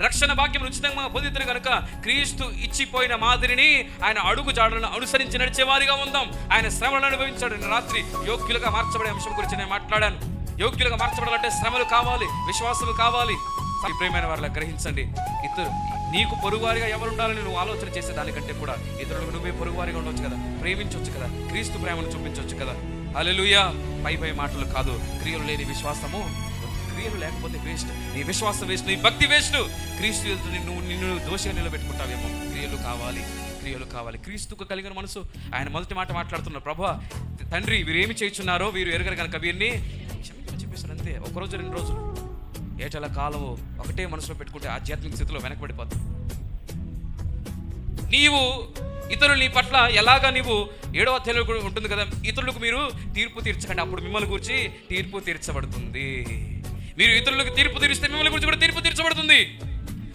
రక్షణ భాగ్యం ఉచితంగా పొందితురు కనుక క్రీస్తు ఇచ్చిపోయిన మాదిరిని ఆయన అడుగు జాడలను అనుసరించి నడిచేవారిగా ఉందాం. ఆయన శ్రమలను అనుభవించాడు. రాత్రి యోగ్యులుగా మార్చబడే అంశం గురించి నేను మాట్లాడాను. యోగ్యులుగా మార్చబడాలంటే శ్రమలు కావాలి విశ్వాసము కావాలి. ప్రేమైన వారిలా గ్రహించండి. ఇద్దరు నీకు పొరుగువారిగా ఎవరు ఉండాలని నువ్వు ఆలోచన చేసే దానికంటే కూడా ఇతరులకు నువ్వే పొరుగువారిగా ఉండొచ్చు కదా. ప్రేమించవచ్చు కదా. క్రీస్తు ప్రేమను చూపించవచ్చు కదా. అలెలుయా పై పై మాటలు కాదు. క్రియలు లేని విశ్వాసము క్రియలు లేకపోతే వేస్ట్. నీ విశ్వాసం వేస్ట్ నీ భక్తి వేస్ట్. క్రీస్తు నువ్వు నిన్ను నిన్ను దోషిగా నిలబెట్టుకుంటావేమో. క్రియలు కావాలి క్రియలు కావాలి. క్రీస్తుకు కలిగిన మనసు. ఆయన మొదటి మాట మాట్లాడుతున్నారు. ప్రభా తండ్రి వీరు ఏమి చేయించున్నారో వీరు ఎరగరు కనుక వీరిని. క్షమించమని చెప్పేశారు అంతే. ఒకరోజు రెండు రోజులు. ఏటల కాలము ఒకటే మనసులో పెట్టుకుంటే ఆధ్యాత్మిక స్థితిలో వెనకబడిపోతుంది నీవు ఇతరులు నీ పట్ల ఎలాగా నీవు ఏడవ తెలుగు కూడా ఉంటుంది కదా ఇతరులకు మీరు తీర్పు తీర్చకండి. అప్పుడు మిమ్మల్ని గురించి తీర్పు తీర్చబడుతుంది. మీరు ఇతరులకు తీర్పు తీరిస్తే మిమ్మల్ని గురించి కూడా తీర్పు తీర్చబడుతుంది.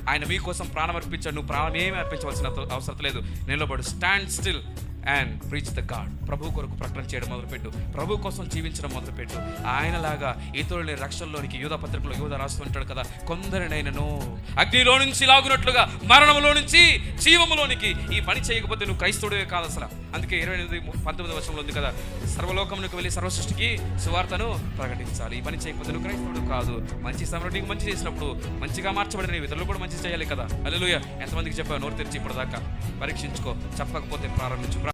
ఆయన మీకోసం ప్రాణం అర్పించాడు. నువ్వు ప్రాణం ఏమీ అర్పించవలసిన అవసరం లేదు. నిలబడు. Stand still and preach the God ప్రభు కొరకు ప్రకటన చేయడం మొదలుపెట్టు. ప్రభు కోసం జీవించడం మొదలుపెట్టు. ఆయనలాగా ఇతరులని రక్షణలోనికి యూధ పత్రికలో యూధ రాస్తుంటాడు కదా. కొందరినైనను అగ్నిలో నుంచి లాగునట్లుగా మరణంలో నుంచి జీవములోనికి ఈ పని చేయకపోతే నువ్వు క్రైస్తవుడే కాదు అసలు. అందుకే ఇరవై ఎనిమిది పంతొమ్మిది వర్షంలో ఉంది కదా. సర్వలోకమునికి వెళ్ళి సర్వసృష్టికి సువార్తను ప్రకటించాలి. ఈ పని చేయకపోతే నువ్వు క్రైస్తవుడు కాదు. మంచి సమరం నీకు మంచి చేసినప్పుడు మంచిగా మార్చబడిన ఇతరులు కూడా మంచి చేయాలి కదా. అల్లెలుయ ఎంతమందికి చెప్పావు? నోరు తెరిచి ఇప్పటిదాకా. పరీక్షించుకో. చెప్పకపోతే ప్రారంభించు.